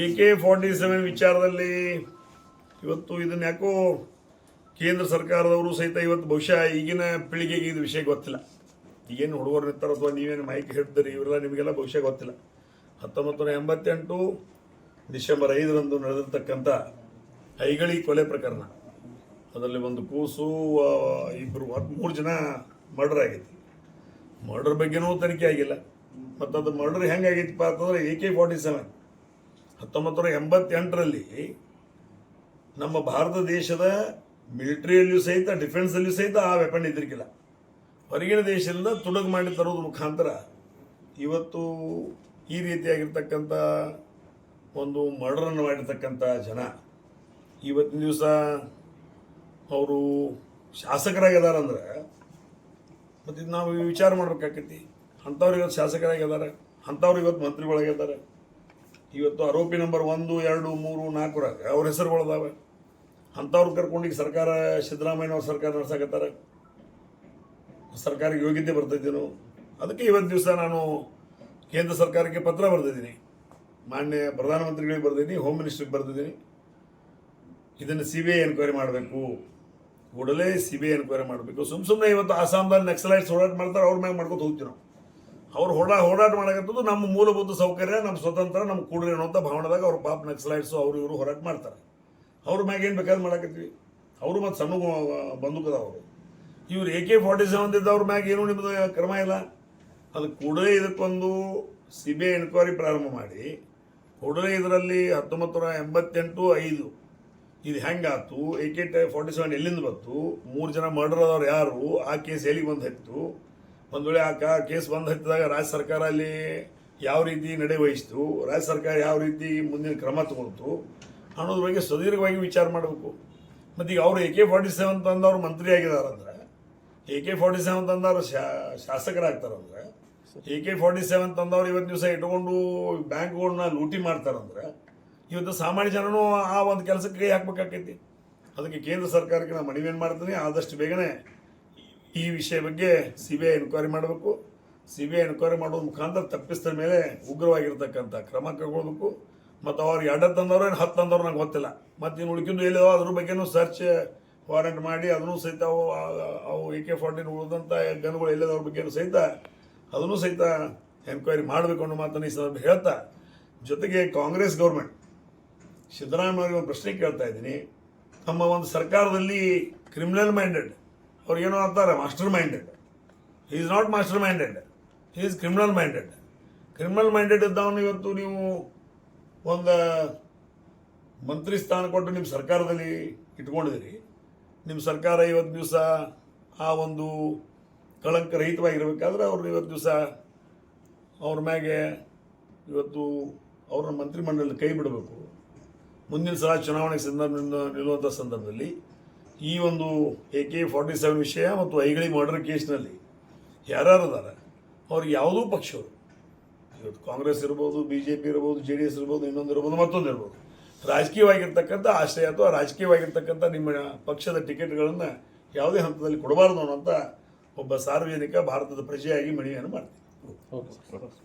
A K forty seven ವಿಚಾರದಲ್ಲಿ ಇವತ್ತು ಇದನ್ನ ಯಾಕೋ ಕೇಂದ್ರ ಸರ್ಕಾರದವರು ಸಹಿತ ಇವತ್ತು ಬಹುಶಃ ಈಗಿನ ಪೀಳಿಗೆಗೆ ಇದು ವಿಷಯ ಗೊತ್ತಿಲ್ಲ. ಈಗೇನು ಹುಡುಗರು ನಿಂತಾರ ಅಥವಾ ನೀವೇನು ಮೈಕ್ ಹೇಳ್ತಾರೆ ಇವರೆಲ್ಲ ನಿಮಗೆಲ್ಲ ಬಹುಶಃ ಗೊತ್ತಿಲ್ಲ. ಹತ್ತೊಂಬತ್ತು ನೂರ ಎಂಬತ್ತೆಂಟು ಡಿಸೆಂಬರ್ ಐದರಂದು ನಡೆದಿರ್ತಕ್ಕಂಥ ಐಗಳಿ ಕೊಲೆ ಪ್ರಕರಣ. ಅದರಲ್ಲಿ ಒಂದು ಕೂಸು ಇಬ್ರು ಇಬ್ಬರು ಮೂರು ಜನ ಮರ್ಡರ್ ಆಗೈತಿ ಮರ್ಡರ್ ಬಗ್ಗೆನೂ ತನಿಖೆ ಆಗಿಲ್ಲ. ಮತ್ತು ಅದು ಮರ್ಡರ್ ಹೆಂಗಾಗಿತ್ತಪ್ಪ ಅಂತಂದ್ರೆ ಎ ಕೆ ಫಾರ್ಟಿ ಸೆವೆನ್ ಹತ್ತೊಂಬತ್ತು ಎಂಬತ್ತೆಂಟರಲ್ಲಿ ನಮ್ಮ ಭಾರತ ದೇಶದ ಮಿಲಿಟ್ರಿಯಲ್ಲಿಯೂ ಸಹಿತ ಡಿಫೆನ್ಸಲ್ಲಿಯೂ ಸಹಿತ ಆ ವೆಪನ್ ಇದ್ರಿಕಿಲ್ಲ ಹೊರಗಿನ ದೇಶದಿಂದ ತುಡುಗು ಮಾಡಿ ತರೋದ್ರ ಮುಖಾಂತರ ಇವತ್ತು ಈ ರೀತಿಯಾಗಿರ್ತಕ್ಕಂಥ ಒಂದು ಮರ್ಡರನ್ನು ಮಾಡಿರ್ತಕ್ಕಂಥ ಜನ ಇವತ್ತಿನ ದಿವಸ ಅವರು ಶಾಸಕರಾಗಿದಾರಂದ್ರೆ ಮತ್ತು ಇದು ನಾವು ವಿಚಾರ ಮಾಡ್ಬೇಕಾಕೈತಿ ಅಂಥವ್ರು ಇವತ್ತು ಶಾಸಕರಾಗಿದ್ದಾರೆ ಅಂಥವ್ರು ಇವತ್ತು ಮಂತ್ರಿಗಳಾಗಿದ್ದಾರೆ ಇವತ್ತು ಆರೋಪಿ ನಂಬರ್ ಒಂದು, ಎರಡು, ಮೂರು, ನಾಲ್ಕರಾಗ ಅವ್ರ ಹೆಸರುಗಳದಾವೆ. ಅಂಥವ್ರು ಕರ್ಕೊಂಡು ಈಗ ಸರ್ಕಾರ, ಸಿದ್ದರಾಮಯ್ಯನವ್ರ ಸರ್ಕಾರ ನಡೆಸಕತ್ತಾರೆ. ಸರ್ಕಾರಕ್ಕೆ ಯೋಗ್ಯತೆ ಬರ್ತೈತೇನು ಅದಕ್ಕೆ ಇವತ್ತು ದಿವಸ ನಾನು ಕೇಂದ್ರ ಸರ್ಕಾರಕ್ಕೆ ಪತ್ರ ಬರೆದಿದ್ದೀನಿ. ಮಾನ್ಯ ಪ್ರಧಾನಮಂತ್ರಿಗಳಿಗೆ ಬರೆದಿದ್ದೀನಿ, ಹೋಮ್ ಮಿನಿಸ್ಟ್ರಿಗೆ ಬರೆದಿದ್ದೀನಿ. ಇದನ್ನು ಸಿ ಬಿ ಐ ಎನ್ಕ್ವೈರಿ ಮಾಡಬೇಕು. ಕೂಡಲೇ ಸಿ ಬಿ ಐ ಎನ್ಕ್ವೈರಿ ಮಾಡಬೇಕು. ಸುಮ್ಮ ಸುಮ್ಮನೆ ಇವತ್ತು ಆಸಾಮ್ದಲ್ಲಿ ನಕ್ಸಲೈಟ್ಸ್ ಹೋರಾಟ ಮಾಡ್ತಾರೆ, ಅವ್ರ ಮ್ಯಾಗ ಮಾಡ್ಕೊತ ಹೋಗ್ತೀವಿ ನಾವು. ಅವ್ರು ಹೋರಾ, ಹೋರಾಟ ಮಾಡಕತ್ತದು ನಮ್ಮ ಮೂಲಭೂತ ಸೌಕರ್ಯ, ನಮ್ಮ ಸ್ವತಂತ್ರ, ನಮ್ಮ ಕೂಡಲೇ ಅನ್ನೋಂಥ ಭಾವನದಾಗ ಅವ್ರ ಪಾಪ ನಕ್ಸಲೈಟ್ಸು ಅವರು ಇವರು ಹೋರಾಟ ಮಾಡ್ತಾರೆ. ಅವ್ರ ಮ್ಯಾಗ ಏನು ಬೇಕಾದ್ರೆ ಮಾಡಕತ್ತೀವಿ. ಅವರು ಮತ್ತು ಸಣ್ಣ ಬಂದೂಕದ ಅವರು. ಇವ್ರು ಎ ಕೆ ಫಾರ್ಟಿ ಸೆವೆನ್ ಇದ್ದವ್ರ ಮ್ಯಾಗ ಏನು ನಿಮ್ಮದು ಕ್ರಮ ಇಲ್ಲ. ಅದು ಕೂಡಲೇ ಇದಕ್ಕೊಂದು ಸಿ ಬಿ ಐ ಎನ್ಕ್ವೈರಿ ಪ್ರಾರಂಭ ಮಾಡಿ, ಕೂಡಲೇ ಇದರಲ್ಲಿ ಹತ್ತೊಂಬತ್ತು ನೂರ ಎಂಬತ್ತೆಂಟು ಐದು ಇದು ಹೆಂಗಾತು ಎ ಕೆ ಫಾರ್ಟಿ ಸೆವೆನ್ ಎಲ್ಲಿಂದ ಬಂತು? ಮೂರು ಜನ ಮರ್ಡರ್ ಆದವ್ರು ಯಾರು? ಆ ಕೇಸ್ ಎಲ್ಲಿಗೆ ಬಂದು ಹತ್ತಿತು ಒಂದು ವೇಳೆ ಆ ಕೇಸ್ ಬಂದು ಹತ್ತಿದಾಗ ರಾಜ್ಯ ಸರ್ಕಾರ ಅಲ್ಲಿ ಯಾವ ರೀತಿ ನಡೆ ವಹಿಸ್ತು? ರಾಜ್ಯ ಸರ್ಕಾರ ಯಾವ ರೀತಿ ಮುಂದಿನ ಕ್ರಮ ತಗೊಳ್ತು? ಅನ್ನೋದ್ರ ಬಗ್ಗೆ ಸುದೀರ್ಘವಾಗಿ ವಿಚಾರ ಮಾಡಬೇಕು. ಮತ್ತು ಈಗ ಅವರು ಎ ಕೆ ಫಾರ್ಟಿ ಸೆವೆನ್ ತಂದವ್ರು ಮಂತ್ರಿ ಆಗಿದಾರಂದ್ರೆ ಎ ಕೆ ಫಾರ್ಟಿ ಸೆವೆನ್ ತಂದವ್ರು ಶಾ ಶಾಸಕರಾಗ್ತಾರಂದ್ರೆ ಎ ಕೆ ಫಾರ್ಟಿ ಸೆವೆನ್ ತಂದವ್ರು ಇವತ್ತು ದಿವಸ ಇಟ್ಕೊಂಡು ಬ್ಯಾಂಕ್ಗಳನ್ನ ಲೂಟಿ ಮಾಡ್ತಾರಂದ್ರೆ ಇವತ್ತು ಸಾಮಾನ್ಯ ಜನನು ಆ ಒಂದು ಕೆಲಸಕ್ಕೆ ಕೈ ಅದಕ್ಕೆ ಕೇಂದ್ರ ಸರ್ಕಾರಕ್ಕೆ ನಾನು ಏನು ಮಾಡ್ತೀನಿ? ಆದಷ್ಟು ಬೇಗನೆ ಈ ವಿಷಯ ಬಗ್ಗೆ ಸಿ ಬಿ ಐ ಎನ್ಕ್ವೈರಿ ಮಾಡಬೇಕು. ಸಿ ಬಿ ಐ ಎನ್ಕ್ವೈರಿ ಮಾಡುವ ಮುಖಾಂತರ ತಪ್ಪಿಸಿದ ಮೇಲೆ ಉಗ್ರವಾಗಿರ್ತಕ್ಕಂಥ ಕ್ರಮ ಕೈಗೊಳ್ಬೇಕು. ಮತ್ತು ಅವ್ರು ಎರಡು ತಂದವ್ರು ಏನು ಹತ್ತು ತಂದವ್ರು ನಂಗೆ ಗೊತ್ತಿಲ್ಲ. ಮತ್ತು ಇನ್ನು ಉಳ್ಕಿಂದು ಎಲ್ಲಿದೋ ಅದ್ರ ಬಗ್ಗೆನೂ ಸರ್ಚ್ ವಾರೆಂಟ್ ಮಾಡಿ ಅದನ್ನು ಸಹಿತ ಅವು ಅವು ಎ ಕೆ ಫಾರ್ಟಿನ್ ಉಳಿದಂಥ ಗನ್ಗಳು ಎಲ್ಲಿದವ್ರ ಬಗ್ಗೆನೂ ಸಹಿತ ಅದನ್ನು ಸಹಿತ ಎನ್ಕ್ವೈರಿ ಮಾಡಬೇಕು ಅನ್ನೋ ಮಾತನ್ನು ಈ ಸಂದರ್ಭ ಹೇಳ್ತಾ. ಜೊತೆಗೆ ಕಾಂಗ್ರೆಸ್ ಗೌರ್ಮೆಂಟ್ ಸಿದ್ದರಾಮಯ್ಯ ಒಂದು ಪ್ರಶ್ನೆ ಕೇಳ್ತಾ ಇದ್ದೀನಿ. ನಮ್ಮ ಒಂದು ಸರ್ಕಾರದಲ್ಲಿ ಕ್ರಿಮಿನಲ್ ಮೈಂಡೆಡ್ ಅವ್ರಿಗೇನೋ ಅಂತಾರೆ master minded is not master minded is criminal minded criminal minded ಇದ್ದವನು ಇವತ್ತು ನೀವು ಒಂದು ಮಂತ್ರಿ ಸ್ಥಾನ ಕೊಟ್ಟು ನಿಮ್ಮ ಸರ್ಕಾರದಲ್ಲಿ ಇಟ್ಕೊಂಡಿದ್ದೀರಿ. ನಿಮ್ಮ ಸರ್ಕಾರ ಇವತ್ತು ದಿವಸ ಆ ಒಂದು ಕಳಂಕ ರಹಿತವಾಗಿರಬೇಕಾದ್ರೆ ಅವ್ರು ಇವತ್ತು ದಿವಸ ಅವ್ರ ಮ್ಯಾಗೆ ಇವತ್ತು ಅವ್ರನ್ನ ಮಂತ್ರಿಮಂಡಲದ ಕೈ ಬಿಡಬೇಕು. ಮುಂದಿನ ಸಲ ಚುನಾವಣೆ ಸಂದರ್ಭ ನಿಲ್ಲುವಂಥ ಸಂದರ್ಭದಲ್ಲಿ ಈ ಒಂದು ಎ ಕೆ ಫಾರ್ಟಿ ಸೆವೆನ್ ವಿಷಯ ಮತ್ತು ಐಗಳಿ ಮರ್ಡರ್ ಕೇಸ್ನಲ್ಲಿ ಯಾರ್ಯಾರು ಅದಾರ ಅವ್ರಿಗೆ ಯಾವುದೂ ಪಕ್ಷವರು. ಇವತ್ತು ಕಾಂಗ್ರೆಸ್ ಇರ್ಬೋದು ಬಿ ಜೆ ಪಿ ಇರ್ಬೋದು, ಜೆ ಡಿ ಎಸ್ ಇರ್ಬೋದು, ಇನ್ನೊಂದು ಇರ್ಬೋದು, ಮತ್ತೊಂದು ಇರ್ಬೋದು. ರಾಜಕೀಯವಾಗಿರ್ತಕ್ಕಂಥ ಆಶ್ರಯ ಅಥವಾ ರಾಜಕೀಯವಾಗಿರ್ತಕ್ಕಂಥ ನಿಮ್ಮ ಪಕ್ಷದ ಟಿಕೆಟ್ಗಳನ್ನು ಯಾವುದೇ ಹಂತದಲ್ಲಿ ಕೊಡಬಾರ್ದು ಅನ್ನೋಂಥ ಒಬ್ಬ ಸಾರ್ವಜನಿಕ ಭಾರತದ ಪ್ರಜೆಯಾಗಿ ಮಣಿಯನ್ನು ಮಾಡ್ತೀನಿ.